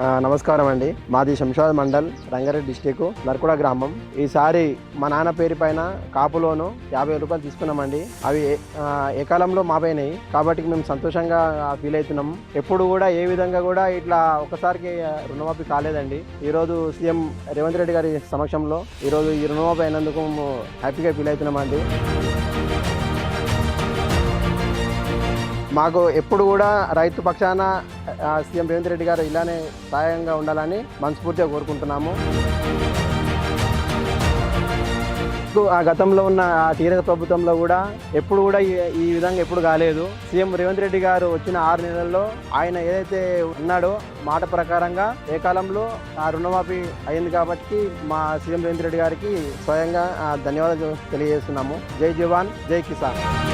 నమస్కారం అండి. మాది శంషాద్ మండల్ రంగారెడ్డి డిస్టిక్ నర్కుడ గ్రామం. ఈసారి మా నాన్న పేరు పైన కాపులోను యాభై రూపాయలు తీసుకున్నామండి. అవి ఏ- ఏ కాలంలో మాపోయినాయి కాబట్టి మేము సంతోషంగా ఫీల్ అవుతున్నాం. ఎప్పుడు కూడా ఏ విధంగా కూడా ఇట్లా ఒకసారికి రుణమాఫీ కాలేదండి. ఈరోజు సీఎం రేవంత్ రెడ్డి గారి సమక్షంలో ఈరోజు ఈ రుణమాఫీ అయినందుకు హ్యాపీగా ఫీల్ అవుతున్నామండి. మాకు ఎప్పుడు కూడా రైతు పక్షాన సీఎం రేవంత్ రెడ్డి గారు ఇలానే సహాయంగా ఉండాలని మనస్ఫూర్తిగా కోరుకుంటున్నాము. ఆ గతంలో ఉన్న ఆ టీఆర్ఎస్ ప్రభుత్వంలో కూడా ఎప్పుడు కూడా ఈ- విధంగా ఎప్పుడు కాలేదు. సీఎం రేవంత్ రెడ్డి గారు వచ్చిన ఆరు నెలల్లో ఆయన ఏదైతే ఉన్నాడో మాట ప్రకారంగా ఏ కాలంలో ఆ రుణమాఫీ అయింది కాబట్టి మా సీఎం రేవంత్ రెడ్డి గారికి స్వయంగా ధన్యవాదాలు తెలియజేస్తున్నాము. జై జవాన్ జై కిసాన్.